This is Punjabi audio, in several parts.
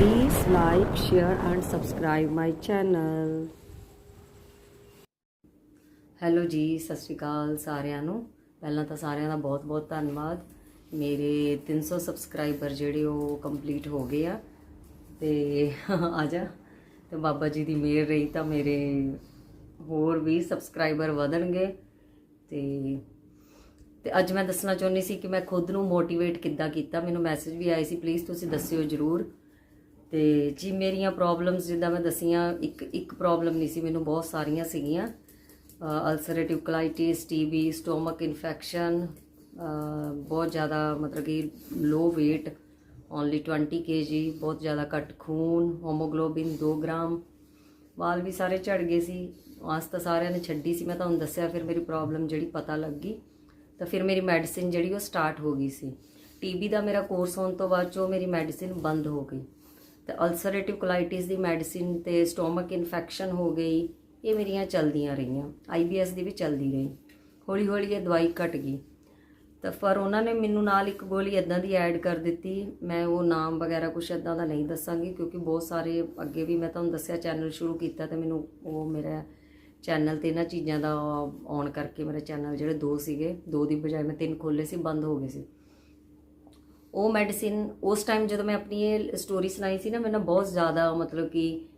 Please like, share and subscribe my channel. Hello ਜੀ ਸਤਿ ਸ਼੍ਰੀ ਅਕਾਲ ਸਾਰਿਆਂ ਨੂੰ। ਪਹਿਲਾਂ ਤਾਂ ਸਾਰਿਆਂ ਦਾ ਬਹੁਤ-ਬਹੁਤ ਧੰਨਵਾਦ। ਮੇਰੇ 300 ਸਬਸਕ੍ਰਾਈਬਰ ਜਿਹੜੇ ਉਹ ਕੰਪਲੀਟ ਹੋ ਗਏ ਆ। ਤੇ ਆ ਜਾ। ਤੇ ਬਾਬਾ ਜੀ ਦੀ ਮਿਹਰ ਰਹੀ ਤਾਂ ਮੇਰੇ ਹੋਰ ਵੀ ਸਬਸਕ੍ਰਾਈਬਰ ਵਧਣਗੇ। ਤੇ ਤੇ ਅੱਜ ਮੈਂ ਦੱਸਣਾ ਚਾਹੁੰਦੀ ਸੀ ਕਿ ਮੈਂ ਖੁਦ ਨੂੰ ਮੋਟੀਵੇਟ ਕਿੱਦਾਂ ਕੀਤਾ। ਮੈਨੂੰ ਮੈਸੇਜ ਵੀ ਆਏ ਸੀ। ਪਲੀਜ਼ ਤੁਸੀਂ ਦੱਸਿਓ ਜਰੂਰ। ਤੇ ਜੀ, ਮੇਰੀਆਂ ਪ੍ਰੋਬਲਮਸ ਜਿੱਦਾਂ ਮੈਂ ਦਸੀਆਂ, ਇੱਕ ਇੱਕ ਪ੍ਰੋਬਲਮ ਨਹੀਂ ਸੀ, ਮੈਨੂੰ ਬਹੁਤ ਸਾਰੀਆਂ ਸੀਗੀਆਂ। Ulcerative colitis TB stomach infection ਬਹੁਤ ਜ਼ਿਆਦਾ ਮਤਲਬ ਕਿ ਲੋ weight ਓਨਲੀ 20 kg, ਬਹੁਤ ਜ਼ਿਆਦਾ ਘੱਟ ਖੂਨ ਹੋਮੋਗਲੋਬਿਨ 2 ਗ੍ਰਾਮ। ਵਾਲ ਵੀ ਸਾਰੇ ਝੜ ਗਏ ਸੀ ਆਸ ਤਾਂ ਸਾਰਿਆਂ ਨੇ ਛੱਡੀ ਸੀ, ਮੈਂ ਤੁਹਾਨੂੰ ਦੱਸਿਆ, ਫਿਰ ਮੇਰੀ ਪ੍ਰੋਬਲਮ ਜਿਹੜੀ ਪਤਾ ਲੱਗ ਗਈ। ਤਾਂ ਫਿਰ ਮੇਰੀ ਮੈਡੀਸਿਨ ਜਿਹੜੀ ਉਹ ਸਟਾਰਟ ਹੋ ਗਈ ਸੀ। ਟੀਬੀ ਦਾ ਮੇਰਾ ਕੋਰਸ ਹੋਣ ਤੋਂ ਬਾਅਦ ਜੋ ਮੇਰੀ ਮੈਡੀਸਿਨ ਬੰਦ ਹੋ ਗਈ। ਤੇ ਅਲਸਰੇਟਿਵ ਕੋਲਾਈਟਿਸ ਦੀ ਮੈਡੀਸਿਨ ਤੇ ਸਟੋਮਕ ਇਨਫੈਕਸ਼ਨ ਹੋ ਗਈ, ਇਹ ਮੇਰੀਆਂ ਚੱਲਦੀਆਂ ਰਹੀਆਂ ਆਈਬੀਐਸ ਦੀ ਵੀ ਚੱਲਦੀ ਰਹੀ। ਹੌਲੀ ਹੌਲੀ ਇਹ ਦਵਾਈ ਘਟ ਗਈ। ਤਾਂ ਪਰ ਉਹਨਾਂ ਨੇ ਮੈਨੂੰ ਨਾਲ ਇੱਕ ਗੋਲੀ ਇਦਾਂ ਦੀ ਐਡ ਕਰ ਦਿੱਤੀ, ਮੈਂ ਉਹ ਨਾਮ ਵਗੈਰਾ ਕੁਛ ਇਦਾਂ ਦਾ ਨਹੀਂ ਦੱਸਾਂਗੀ, ਕਿਉਂਕਿ ਬਹੁਤ ਸਾਰੇ ਅੱਗੇ ਵੀ ਮੈਂ ਤੁਹਾਨੂੰ ਦੱਸਿਆ ਚੈਨਲ ਸ਼ੁਰੂ ਕੀਤਾ ਤੇ ਮੈਨੂੰ ਉਹ ਮੇਰਾ ਚੈਨਲ ਤੇ ਇਹਨਾਂ ਚੀਜ਼ਾਂ ਦਾ ਔਨ ਕਰਕੇ ਮੇਰੇ ਚੈਨਲ ਜਿਹੜੇ ਦੋ ਸੀਗੇ, ਦੋ ਦੀ ਬਜਾਏ ਮੈਂ ਤਿੰਨ ਖੋਲੇ ਸੀ, ਬੰਦ ਹੋ ਗਏ ਸੀ। ਉਹ ਮੈਡੀਸਿਨ ਉਸ ਟਾਈਮ ਜਦੋਂ ਮੈਂ ਆਪਣੀ ਇਹ ਸਟੋਰੀ ਸੁਣਾਈ ਸੀ ਨਾ ਮੈਨੂੰ ਬਹੁਤ ਜ਼ਿਆਦਾ ਮਤਲਬ ਕਿ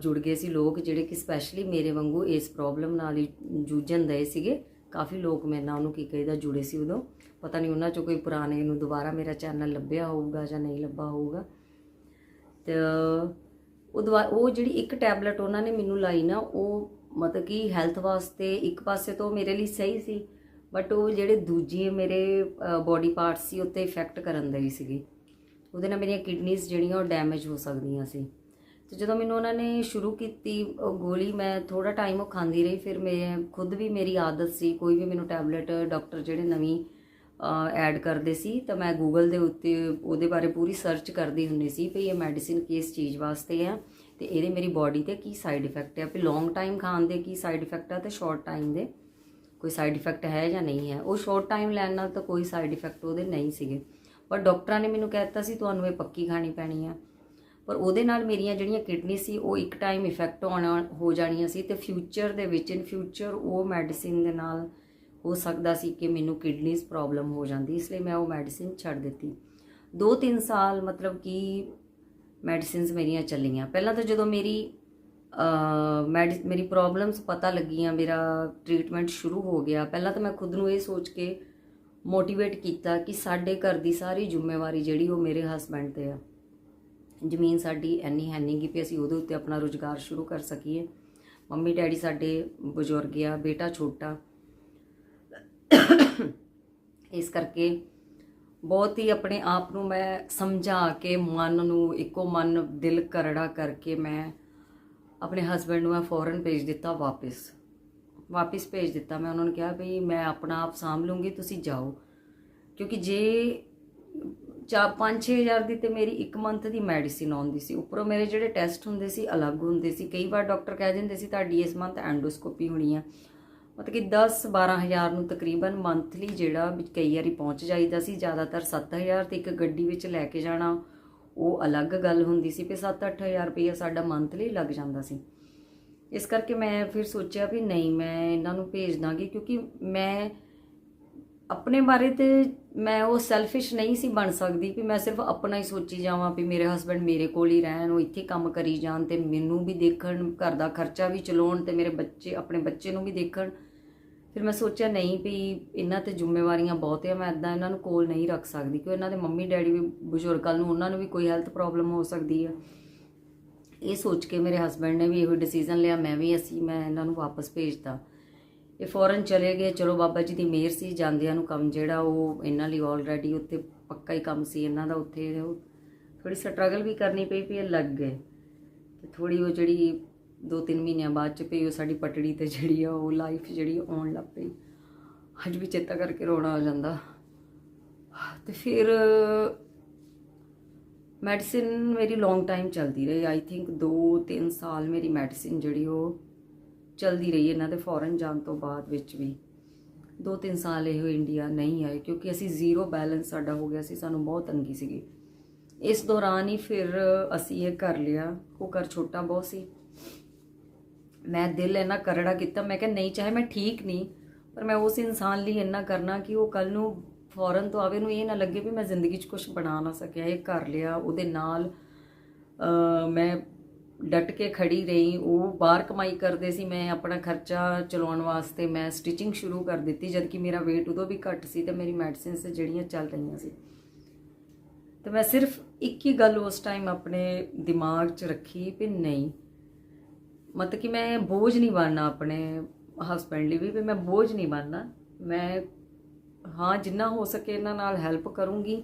ਜੁੜ ਗਏ ਸੀ ਲੋਕ ਜਿਹੜੇ ਕਿ ਸਪੈਸ਼ਲੀ ਮੇਰੇ ਵਾਂਗੂ ਇਸ ਪ੍ਰੋਬਲਮ ਨਾਲ ਹੀ ਜੂਝਣ ਦਏ ਸੀਗੇ। ਕਾਫੀ ਲੋਕ ਮੇਰੇ ਨਾਲ ਉਹਨੂੰ ਕੀ ਕਹਿੰਦਾ, ਜੁੜੇ ਸੀ ਉਦੋਂ। ਪਤਾ ਨਹੀਂ ਉਹਨਾਂ ਚੋਂ ਕੋਈ ਪੁਰਾਣੇ ਨੂੰ ਦੁਬਾਰਾ ਮੇਰਾ ਚੈਨਲ ਲੱਭਿਆ ਹੋਊਗਾ ਜਾਂ ਨਹੀਂ ਲੱਭਾ ਹੋਊਗਾ। ਤੇ ਉਹ ਦਵਾ, ਉਹ ਜਿਹੜੀ ਇੱਕ ਟੈਬਲੇਟ ਉਹਨਾਂ ਨੇ ਮੈਨੂੰ ਲਾਈ ਨਾ, ਉਹ ਮਤਲਬ ਕਿ ਹੈਲਥ ਵਾਸਤੇ ਇੱਕ ਪਾਸੇ ਤੋਂ ਮੇਰੇ ਲਈ ਸਹੀ ਸੀ। ਬਟ ਉਹ ਜਿਹੜੇ ਦੂਜੇ ਮੇਰੇ ਬਾਡੀ ਪਾਰਟਸ ਸੀ ਉੱਤੇ ਇਫੈਕਟ ਕਰਨ ਦੇ ਸੀਗੇ। ਉਹਦੇ ਨਾਲ ਮੇਰੀਆਂ ਕਿਡਨੀਜ਼ ਜਿਹੜੀਆਂ, ਉਹ ਡੈਮੇਜ ਹੋ ਸਕਦੀਆਂ ਸੀ। ਤੇ ਜਦੋਂ ਮੈਨੂੰ ਉਹਨਾਂ ਨੇ ਸ਼ੁਰੂ ਕੀਤੀ ਉਹ ਗੋਲੀ, ਮੈਂ ਥੋੜਾ ਟਾਈਮ ਉਹ ਖਾਂਦੀ ਰਹੀ। ਫਿਰ ਮੈਂ ਖੁਦ ਵੀ ਮੇਰੀ ਆਦਤ ਸੀ, ਕੋਈ ਵੀ ਮੈਨੂੰ ਟੈਬਲੇਟ ਡਾਕਟਰ ਜਿਹੜੇ ਨਵੀਂ ਐਡ ਕਰਦੇ ਸੀ, ਤਾਂ ਮੈਂ ਗੂਗਲ ਦੇ ਉੱਤੇ ਉਹਦੇ ਬਾਰੇ ਪੂਰੀ ਸਰਚ ਕਰਦੀ ਹੁੰਦੀ ਸੀ ਵੀ ਇਹ ਮੈਡੀਸਿਨ ਕਿਸ ਚੀਜ਼ ਵਾਸਤੇ ਆ ਤੇ ਇਹਦੇ ਮੇਰੀ ਬਾਡੀ ਤੇ ਕੀ ਸਾਈਡ ਇਫੈਕਟ ਆ। ਵੀ ਲੌਂਗ ਟਾਈਮ ਖਾਣ ਦੇ ਕੀ ਸਾਈਡ ਇਫੈਕਟ ਆ ਤੇ ਸ਼ਾਰਟ ਟਾਈਮ ਦੇ। ਕੋਈ ਸਾਈਡ ਇਫੈਕਟ ਹੈ ਜਾਂ ਨਹੀਂ ਹੈ। ਉਹ ਸ਼ਾਰਟ ਟਾਈਮ ਲੈਣ ਨਾਲ ਤਾਂ ਕੋਈ ਸਾਈਡ ਇਫੈਕਟ ਉਹਦੇ ਨਹੀਂ ਸੀਗੇ। ਪਰ ਡਾਕਟਰਾਂ ਨੇ ਮੈਨੂੰ ਕਹਿ ਦਿੱਤਾ ਸੀ, ਤੁਹਾਨੂੰ ਇਹ ਪੱਕੀ ਖਾਣੀ ਪੈਣੀ ਆ। ਪਰ ਉਹਦੇ ਨਾਲ ਮੇਰੀਆਂ ਜਿਹੜੀਆਂ ਕਿਡਨੀ ਸੀ, ਉਹ ਇੱਕ ਟਾਈਮ ਇਫੈਕਟ ਹੋਣਾ ਹੋ ਜਾਣੀਆਂ ਸੀ ਤੇ ਫਿਊਚਰ ਦੇ ਵਿੱਚ ਇਨ ਫਿਊਚਰ ਉਹ ਮੈਡੀਸਿਨ ਦੇ ਨਾਲ ਹੋ ਸਕਦਾ ਸੀ ਕਿ ਮੈਨੂੰ ਕਿਡਨੀਜ਼ ਪ੍ਰੋਬਲਮ ਹੋ ਜਾਂਦੀ, ਇਸ ਲਈ ਮੈਂ ਉਹ ਮੈਡੀਸਿਨ ਛੱਡ ਦਿੱਤੀ। 2-3 ਸਾਲ ਮਤਲਬ ਕਿ ਮੈਡੀਸਿਨਸ ਮੇਰੀਆਂ ਚੱਲੀਆਂ। ਪਹਿਲਾਂ ਤਾਂ ਜਦੋਂ ਮੇਰੀ ਮੈਡੀ ਮੇਰੀ ਪ੍ਰੋਬਲਮਸ ਪਤਾ ਲੱਗੀਆਂ, ਮੇਰਾ ਟ੍ਰੀਟਮੈਂਟ ਸ਼ੁਰੂ ਹੋ ਗਿਆ। ਪਹਿਲਾਂ ਤਾਂ ਮੈਂ ਖੁਦ ਨੂੰ ਇਹ ਸੋਚ ਕੇ ਮੋਟੀਵੇਟ ਕੀਤਾ ਕਿ ਸਾਡੇ ਘਰ ਦੀ ਸਾਰੀ ਜ਼ਿੰਮੇਵਾਰੀ ਜਿਹੜੀ ਉਹ ਮੇਰੇ ਹਸਬੰਡ ਤੇ ਆ। ਜ਼ਮੀਨ ਸਾਡੀ ਐਨੀ ਹੈ ਨਹੀਂ ਕਿ ਵੀ ਅਸੀਂ ਉਹਦੇ ਉੱਤੇ ਆਪਣਾ ਰੁਜ਼ਗਾਰ ਸ਼ੁਰੂ ਕਰ ਸਕੀਏ। ਮੰਮੀ ਡੈਡੀ ਸਾਡੇ ਬਜ਼ੁਰਗ ਆ, ਬੇਟਾ ਛੋਟਾ। ਇਸ ਕਰਕੇ ਬਹੁਤ ਹੀ ਆਪਣੇ ਆਪ ਨੂੰ ਮੈਂ ਸਮਝਾ ਕੇ ਮਨ ਨੂੰ, ਇੱਕੋ ਮਨ, ਦਿਲ ਕਰੜਾ ਕਰਕੇ ਮੈਂ ਆਪਣੇ ਹਸਬੰਡ ਨੂੰ ਮੈਂ ਫੌਰਨ ਭੇਜ ਦਿੱਤਾ ਵਾਪਸ। ਵਾਪਸ ਭੇਜ ਦਿੱਤਾ। ਮੈਂ ਉਹਨਾਂ ਨੂੰ ਕਿਹਾ ਵੀ ਮੈਂ ਆਪਣਾ ਆਪ ਸਾਂਭ ਲੂੰਗੀ, ਤੁਸੀਂ ਜਾਓ। ਕਿਉਂਕਿ ਜੇ ਚਾ 5-6000 ਦੀ ਤੇ ਮੇਰੀ 1 ਮੰਥ ਦੀ ਮੈਡੀਸਿਨ ਆਉਂਦੀ ਸੀ। ਉੱਪਰੋਂ ਮੇਰੇ ਜਿਹੜੇ ਟੈਸਟ ਹੁੰਦੇ ਸੀ, ਅਲੱਗ ਹੁੰਦੇ ਸੀ। ਕਈ ਵਾਰ ਡਾਕਟਰ ਕਹਿ ਦਿੰਦੇ ਸੀ, ਤੁਹਾਡੀ ਇਸ ਮੰਥ ਐਂਡੋਸਕੋਪੀ ਹੋਣੀ ਆ। ਮਤਲਬ ਕਿ 10-12000 ਨੂੰ ਤਕਰੀਬਨ ਮੰਥਲੀ ਜਿਹੜਾ ਕਈ ਵਾਰੀ ਪਹੁੰਚ ਜਾਈਦਾ ਸੀ। ਜ਼ਿਆਦਾਤਰ 7000 ਤੇ ਇੱਕ ਗੱਡੀ ਵਿੱਚ ਲੈ ਕੇ ਜਾਣਾ। ਉਹ ਅਲੱਗ ਗੱਲ ਹੁੰਦੀ ਸੀ ਕਿ 7-8000 ਰੁਪਏ ਸਾਡਾ ਮੰਥਲੀ ਲੱਗ ਜਾਂਦਾ ਸੀ। ਇਸ ਕਰਕੇ ਮੈਂ ਫਿਰ ਸੋਚਿਆ ਵੀ ਨਹੀਂ, ਮੈਂ ਇਹਨਾਂ ਨੂੰ ਭੇਜ ਦਾਂਗੀ ਕਿਉਂਕਿ ਮੈਂ ਆਪਣੇ ਬਾਰੇ ਤੇ ਮੈਂ ਉਹ ਸੈਲਫਿਸ਼ ਨਹੀਂ ਸੀ ਬਣ ਸਕਦੀ ਕਿ ਮੈਂ ਸਿਰਫ ਆਪਣਾ ਹੀ ਸੋਚੀ ਜਾਵਾਂ ਵੀ ਮੇਰੇ ਹਸਬੰਡ ਮੇਰੇ ਕੋਲ ਹੀ ਰਹਿਣ, ਉਹ ਇੱਥੇ ਕੰਮ ਕਰੀ ਜਾਣ ਤੇ ਮੈਨੂੰ ਵੀ ਦੇਖਣ, ਘਰ ਦਾ ਖਰਚਾ ਵੀ ਚਲਾਉਣ ਤੇ ਮੇਰੇ ਬੱਚੇ, ਆਪਣੇ ਬੱਚੇ ਨੂੰ ਵੀ ਦੇਖਣ। ਫਿਰ ਮੈਂ ਸੋਚਿਆ ਨਹੀਂ ਵੀ ਇਹਨਾਂ ਤੇ ਜ਼ਿੰਮੇਵਾਰੀਆਂ ਬਹੁਤ ਆ, ਮੈਂ ਇਦਾਂ ਇਹਨਾਂ ਨੂੰ ਕੋਲ ਨਹੀਂ ਰੱਖ ਸਕਦੀ ਕਿਉਂ ਇਹਨਾਂ ਦੇ ਮੰਮੀ ਡੈਡੀ ਵੀ ਬਜ਼ੁਰਗਾਂ ਨੂੰ ਉਹਨਾਂ ਨੂੰ ਵੀ ਕੋਈ ਹੈਲਥ ਪ੍ਰੋਬਲਮ ਹੋ ਸਕਦੀ ਹੈ ਇਹ ਸੋਚ ਕੇ ਮੇਰੇ ਹਸਬੰਡ ਨੇ ਵੀ ਇਹੋ ਡਿਸੀਜਨ ਲਿਆ, ਮੈਂ ਵੀ ਅਸੀਂ, ਮੈਂ ਇਹਨਾਂ ਨੂੰ ਵਾਪਸ ਭੇਜਤਾ। ਇਹ ਫੌਰਨ ਚਲੇ ਗਏ, ਚਲੋ ਬਾਬਾ ਜੀ ਦੀ ਮਿਹਰ ਸੀ, ਜਾਂਦਿਆਂ ਨੂੰ ਕੰਮ ਜਿਹੜਾ ਉਹ ਇਹਨਾਂ ਲਈ ਆਲਰੇਡੀ ਉੱਥੇ ਪੱਕਾ ਹੀ ਕੰਮ ਸੀ, ਇਹਨਾਂ ਦਾ ਉੱਥੇ ਥੋੜੀ ਸਟਰਗਲ ਵੀ ਕਰਨੀ ਪਈ, ਵੀ ਇਹ ਲੱਗ ਗਏ। ਤੇ ਥੋੜੀ ਉਹ ਜਿਹੜੀ 2-3 ਮਹੀਨਿਆਂ ਬਾਅਦ ਚ ਪਈ ਉਹ ਸਾਡੀ ਪਟੜੀ ਤੇ ਜਿਹੜੀ ਆ, ਉਹ ਲਾਈਫ ਜਿਹੜੀ ਆਉਣ ਲੱਗ ਪਈ। ਅੱਜ ਵੀ ਚੇਤਾ ਕਰਕੇ ਰੋਣਾ ਆ ਜਾਂਦਾ। ਤੇ ਫਿਰ ਮੈਡੀਸਿਨ ਮੇਰੀ ਲੌਂਗ ਟਾਈਮ ਚੱਲਦੀ ਰਹੀ। ਆਈ ਥਿੰਕ 2-3 ਸਾਲ ਮੇਰੀ ਮੈਡੀਸਿਨ ਜਿਹੜੀ ਉਹ ਚੱਲਦੀ ਰਹੀ ਇਹਨਾਂ ਦੇ ਫੋਰਨ ਜਾਣ ਤੋਂ ਬਾਅਦ ਵਿੱਚ ਵੀ। 2-3 ਸਾਲ ਇਹ ਇੰਡੀਆ ਨਹੀਂ ਆਏ, ਕਿਉਂਕਿ ਅਸੀਂ ਜ਼ੀਰੋ ਬੈਲੈਂਸ ਸਾਡਾ ਹੋ ਗਿਆ ਸੀ, ਸਾਨੂੰ ਬਹੁਤ ਤੰਗੀ ਸੀਗੀ। ਇਸ ਦੌਰਾਨ ਹੀ ਫਿਰ ਅਸੀਂ ਇਹ ਕਰ ਲਿਆ। ਉਹ ਘਰ ਛੋਟਾ ਬਹੁਤ ਸੀ। ਮੈਂ ਦਿਲ ਇੰਨਾ ਕਰੜਾ ਕੀਤਾ, ਮੈਂ ਕਿਹਾ ਨਹੀਂ, ਚਾਹੇ ਮੈਂ ਠੀਕ ਨਹੀਂ, ਪਰ ਮੈਂ ਉਸ ਇਨਸਾਨ ਲਈ ਇੰਨਾ ਕਰਨਾ ਕਿ ਉਹ ਕੱਲ ਨੂੰ ਫੌਰਨ ਤੋਂ ਆਵੇ ਨੂੰ ਇਹ ਨਾ ਲੱਗੇ ਵੀ ਮੈਂ ਜ਼ਿੰਦਗੀ 'ਚ ਕੁਝ ਬਣਾ ਨਾ ਸਕਿਆ, ਇਹ ਕਰ ਲਿਆ, ਉਹਦੇ ਨਾਲ ਮੈਂ ਡਟ ਕੇ ਖੜੀ ਰਹੀ, ਉਹ ਬਾਹਰ ਕਮਾਈ ਕਰਦੇ ਸੀ, ਮੈਂ ਆਪਣਾ ਖਰਚਾ ਚਲਾਉਣ ਵਾਸਤੇ ਮੈਂ ਸਟਿਚਿੰਗ ਸ਼ੁਰੂ ਕਰ ਦਿੱਤੀ ਜਦ ਕਿ ਮੇਰਾ weight ਉਦੋਂ ਵੀ ਘੱਟ ਸੀ ਤੇ ਮੇਰੀ ਮੈਡੀਸਿਨਸ ਜਿਹੜੀਆਂ ਚੱਲ ਰਹੀਆਂ ਸੀ। ਤੇ ਮੈਂ ਸਿਰਫ ਇੱਕ ਹੀ ਗੱਲ ਉਸ ਟਾਈਮ ਆਪਣੇ ਦਿਮਾਗ 'ਚ ਰੱਖੀ ਵੀ ਨਹੀਂ ਮਤਲਬ ਕਿ ਮੈਂ ਬੋਝ ਨਹੀਂ ਬਣਨਾ ਆਪਣੇ ਹਸਬੈਂਡ ਲਈ ਵੀ ਵੀ ਮੈਂ ਬੋਝ ਨਹੀਂ ਬਣਨਾ। ਮੈਂ, ਹਾਂ, ਜਿੰਨਾ ਹੋ ਸਕੇ ਇਹਨਾਂ ਨਾਲ ਹੈਲਪ ਕਰੂੰਗੀ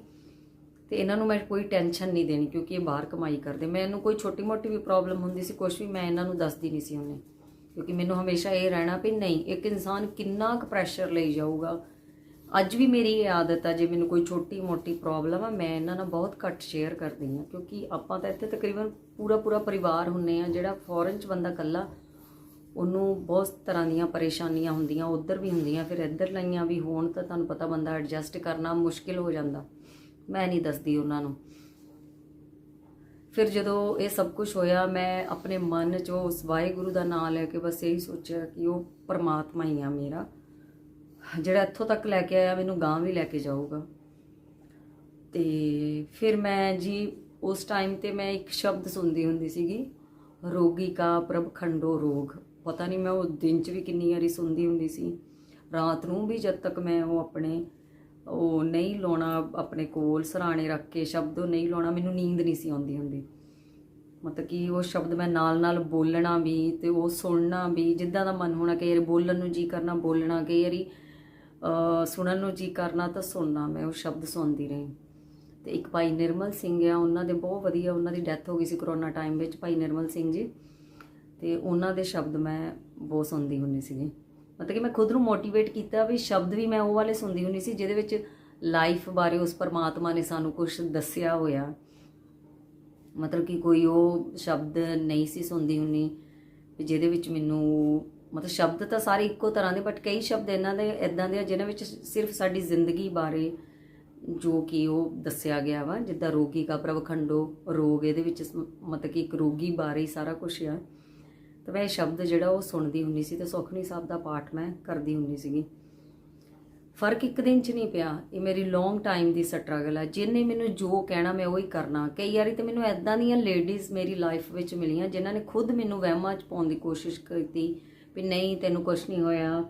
ਤੇ ਇਹਨਾਂ ਨੂੰ ਮੈਂ ਕੋਈ ਟੈਨਸ਼ਨ ਨਹੀਂ ਦੇਣੀ ਕਿਉਂਕਿ ਇਹ ਬਾਹਰ ਕਮਾਈ ਕਰਦੇ। ਮੈਨੂੰ ਕੋਈ ਛੋਟੀ ਮੋਟੀ ਵੀ ਪ੍ਰੋਬਲਮ ਹੁੰਦੀ ਸੀ ਕੁਝ ਵੀ ਮੈਂ ਇਹਨਾਂ ਨੂੰ ਦੱਸਦੀ ਨਹੀਂ ਸੀ ਉਹਨੇ। ਕਿਉਂਕਿ ਮੈਨੂੰ ਹਮੇਸ਼ਾ ਇਹ ਰਹਿਣਾ ਵੀ ਨਹੀਂ, ਇੱਕ ਇਨਸਾਨ ਕਿੰਨਾ ਕੁ ਪ੍ਰੈਸ਼ਰ ਲਈ ਜਾਊਗਾ। ਅੱਜ ਵੀ ਮੇਰੀ ਇਹ ਆਦਤ ਆ, ਜੇ ਮੈਨੂੰ ਕੋਈ ਛੋਟੀ ਮੋਟੀ ਪ੍ਰੋਬਲਮ ਆ, ਮੈਂ ਇਹਨਾਂ ਨਾਲ ਬਹੁਤ ਘੱਟ ਸ਼ੇਅਰ ਕਰਦੀ ਹਾਂ ਕਿਉਂਕਿ ਆਪਾਂ ਤਾਂ ਇੱਥੇ ਤਕਰੀਬਨ ਪੂਰਾ ਪੂਰਾ ਪਰਿਵਾਰ ਹੁੰਨੇ ਆ, ਜਿਹੜਾ ਫੋਰਨ ਚ ਬੰਦਾ ਇਕੱਲਾ, ਉਹਨੂੰ ਬਹੁਤ ਤਰ੍ਹਾਂ ਦੀਆਂ ਪਰੇਸ਼ਾਨੀਆਂ ਹੁੰਦੀਆਂ, ਉਧਰ ਵੀ ਹੁੰਦੀਆਂ, ਫਿਰ ਇੱਧਰ ਲਈਆਂ ਵੀ ਹੋਣ ਤਾਂ ਤੁਹਾਨੂੰ ਪਤਾ ਬੰਦਾ ਐਡਜਸਟ ਕਰਨਾ ਮੁਸ਼ਕਿਲ ਹੋ ਜਾਂਦਾ। ਮੈਂ ਨਹੀਂ ਦੱਸਦੀ ਉਹਨਾਂ ਨੂੰ। ਫਿਰ ਜਦੋਂ ਇਹ ਸਭ ਕੁਝ ਹੋਇਆ, ਮੈਂ ਆਪਣੇ ਮਨ 'ਚ ਉਸ ਵਾਹਿਗੁਰੂ ਦਾ ਨਾਮ ਲੈ ਕੇ ਬਸ ਇਹੀ ਸੋਚਿਆ ਕਿ ਉਹ ਪਰਮਾਤਮਾ ਹੀ ਆ ਮੇਰਾ। ਜਿਹੜਾ ਇੱਥੋਂ ਤੱਕ ਲੈ ਕੇ ਆਇਆ, ਮੈਨੂੰ ਗਾਂ ਵੀ ਲੈ ਕੇ ਜਾਊਗਾ। ਤੇ ਫਿਰ ਮੈਂ ਜੀ ਉਸ ਟਾਈਮ ਤੇ ਮੈਂ ਇੱਕ ਸ਼ਬਦ ਸੁਣਦੀ ਹੁੰਦੀ ਸੀਗੀ, ਰੋਗੀ ਕਾ ਪ੍ਰਭ ਖੰਡੋ ਰੋਗ। ਪਤਾ ਨਹੀਂ ਮੈਂ ਉਹ ਦਿਨ 'ਚ ਵੀ ਕਿੰਨੀ ਵਾਰੀ ਸੁਣਦੀ ਹੁੰਦੀ ਸੀ। ਰਾਤ ਨੂੰ ਵੀ ਜਦ ਤੱਕ ਮੈਂ ਉਹ ਆਪਣੇ, ਉਹ ਨਹੀਂ ਲਾਉਣਾ ਆਪਣੇ ਕੋਲ, ਸਰਾਣੇ ਰੱਖ ਕੇ ਸ਼ਬਦ ਉਹ ਨਹੀਂ ਲਾਉਣਾ, ਮੈਨੂੰ ਨੀਂਦ ਨਹੀਂ ਸੀ ਆਉਂਦੀ ਹੁੰਦੀ। ਮਤਲਬ ਕਿ ਉਹ ਸ਼ਬਦ ਮੈਂ ਨਾਲ ਨਾਲ ਬੋਲਣਾ ਵੀ ਤੇ ਉਹ ਸੁਣਨਾ ਵੀ, ਜਿੱਦਾਂ ਦਾ ਮਨ ਹੋਣਾ ਕਿ ਯਾਰ ਬੋਲਣ ਨੂੰ ਜੀ ਕਰਨਾ, ਬੋਲਣਾ, ਕਈ ਵਾਰੀ ਸੁਣਨ ਨੂੰ ਜੀ ਕਰਨਾ ਤਾਂ ਸੁਣਨਾ, ਮੈਂ ਉਹ ਸ਼ਬਦ ਸੁਣਦੀ ਰਹੀ। ਤੇ ਇੱਕ ਭਾਈ ਨਿਰਮਲ ਸਿੰਘ ਆ, ਉਹਨਾਂ ਦੇ ਬਹੁਤ ਵਧੀਆ ਉਹਨਾਂ ਦੀ ਡੈਥ ਹੋ ਗਈ ਸੀ ਕਰੋਨਾ ਟਾਈਮ ਵਿੱਚ, ਭਾਈ ਨਿਰਮਲ ਸਿੰਘ ਜੀ। ਤੇ ਉਹਨਾਂ ਦੇ ਸ਼ਬਦ ਮੈਂ ਬਹੁਤ ਸੁਣਦੀ ਹੁੰਦੀ ਸੀਗੀ। ਮਤਲਬ ਕਿ ਮੈਂ ਖੁਦ ਨੂੰ ਮੋਟੀਵੇਟ ਕੀਤਾ ਵੀ ਸ਼ਬਦ ਵੀ ਮੈਂ ਉਹ ਵਾਲੇ ਸੁਣਦੀ ਹੁੰਦੀ ਸੀ, ਜਿਹਦੇ ਵਿੱਚ ਲਾਈਫ ਬਾਰੇ ਉਸ ਪਰਮਾਤਮਾ ਨੇ ਸਾਨੂੰ ਕੁਝ ਦੱਸਿਆ ਹੋਇਆ। ਮਤਲਬ ਕਿ ਕੋਈ ਉਹ ਸ਼ਬਦ ਨਹੀਂ ਸੀ ਸੁਣਦੀ ਹੁੰਨੀ ਵੀ ਜਿਹਦੇ ਵਿੱਚ ਮੈਨੂੰ ਮਤਲਬ ਸ਼ਬਦ ਤਾਂ ਸਾਰੇ ਇੱਕੋ ਤਰ੍ਹਾਂ ਦੇ ਬਟ ਕਈ ਸ਼ਬਦ ਇਹਨਾਂ ਦੇ ਇਦਾਂ ਦੇ ਆ ਜਿਨ੍ਹਾਂ ਵਿੱਚ ਸਿਰਫ ਸਾਡੀ ਜ਼ਿੰਦਗੀ ਬਾਰੇ ਜੋ ਕਿ ਉਹ ਦੱਸਿਆ ਗਿਆ ਵਾ, ਜਿੱਦਾਂ ਰੋਗੀ ਕਾ ਪ੍ਰਭ ਰੋਗ ਇਹਦੇ ਵਿੱਚ ਮਤਲਬ ਕਿ ਇੱਕ ਰੋਗੀ ਬਾਰੇ ਹੀ ਸਾਰਾ ਕੁਝ ਆ। ਤਾਂ ਮੈਂ ਇਹ ਸ਼ਬਦ ਜਿਹੜਾ ਉਹ ਸੁਣਦੀ ਹੁੰਦੀ ਸੀ ਤੇ ਸੁਖਨੀ ਸਾਹਿਬ ਦਾ ਪਾਠ ਮੈਂ ਕਰਦੀ ਹੁੰਦੀ ਸੀਗੀ। ਫ਼ਰਕ ਇੱਕ ਦਿਨ ਚ ਨਹੀਂ ਪਿਆ, ਇਹ ਮੇਰੀ ਲੌਂਗ ਟਾਈਮ ਦੀ ਸਟਰਗਲ ਆ। ਜਿਹਨੇ ਮੈਨੂੰ ਜੋ ਕਹਿਣਾ ਮੈਂ ਉਹੀ ਕਰਨਾ। ਕਈ ਵਾਰੀ ਤੇ ਮੈਨੂੰ ਐਦਾਂ ਦੀਆਂ ਲੇਡੀਜ਼ ਮੇਰੀ ਲਾਈਫ ਵਿੱਚ ਮਿਲੀਆਂ, ਜਿਨ੍ਹਾਂ ਨੇ ਖੁਦ ਮੈਨੂੰ ਵਹਿਮਾਂ ਚ ਪਾਉਣ ਦੀ ਕੋਸ਼ਿਸ਼ ਕੀਤੀ ਵੀ ਨਹੀਂ, ਤੈਨੂੰ ਕੁਝ ਨਹੀਂ ਹੋਇਆ।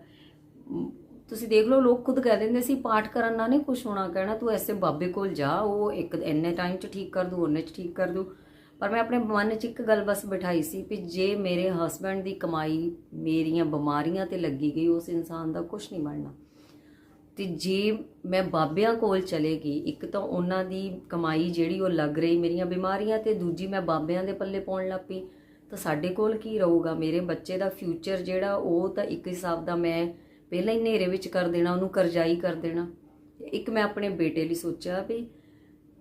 ਤੁਸੀਂ ਦੇਖ ਲਓ, ਲੋਕ ਖੁਦ ਕਹਿ ਦਿੰਦੇ ਸੀ, ਪਾਠ ਕਰਨ ਨਾਲ ਨਹੀਂ ਕੁਝ ਹੋਣਾ ਕਹਿਣਾ, ਤੂੰ ਐਸੇ ਬਾਬੇ ਕੋਲ ਜਾ, ਉਹ ਇੱਕ ਇੰਨੇ ਟਾਈਮ ਚ ਠੀਕ ਕਰ ਦੂ ਉਹਨੇ ਚ ਠੀਕ ਕਰ ਦੂ। ਪਰ ਮੈਂ ਆਪਣੇ ਮਨ 'ਚ ਇੱਕ ਗੱਲ ਬਸ ਬਿਠਾਈ ਸੀ ਵੀ ਜੇ ਮੇਰੇ ਹਸਬੰਡ ਦੀ ਕਮਾਈ ਮੇਰੀਆਂ ਬਿਮਾਰੀਆਂ ਤੇ ਲੱਗੀ ਗਈ, ਉਸ ਇਨਸਾਨ ਦਾ ਕੁਝ ਨਹੀਂ ਬਣਨਾ। ਤੇ ਜੇ ਮੈਂ ਬਾਬਿਆਂ ਕੋਲ ਚਲੇ ਗਈ, ਇੱਕ ਤਾਂ ਉਹਨਾਂ ਦੀ ਕਮਾਈ ਜਿਹੜੀ ਉਹ ਲੱਗ ਰਹੀ ਮੇਰੀਆਂ ਬਿਮਾਰੀਆਂ ਤੇ ਦੂਜੀ ਮੈਂ ਬਾਬਿਆਂ ਦੇ ਪੱਲੇ ਪਾਉਣ ਲੱਗ ਪਈ, ਤਾਂ ਸਾਡੇ ਕੋਲ ਕੀ ਰਹੂਗਾ? ਮੇਰੇ ਬੱਚੇ ਦਾ ਫਿਊਚਰ ਜਿਹੜਾ, ਉਹ ਤਾਂ ਇੱਕ ਹਿਸਾਬ ਦਾ ਮੈਂ ਪਹਿਲਾਂ ਹੀ ਹਨੇਰੇ ਵਿੱਚ ਕਰ ਦੇਣਾ, ਉਹਨੂੰ ਕਰਜ਼ਾਈ ਕਰ ਦੇਣਾ। ਇੱਕ ਮੈਂ ਆਪਣੇ ਬੇਟੇ ਲਈ ਸੋਚਿਆ ਵੀ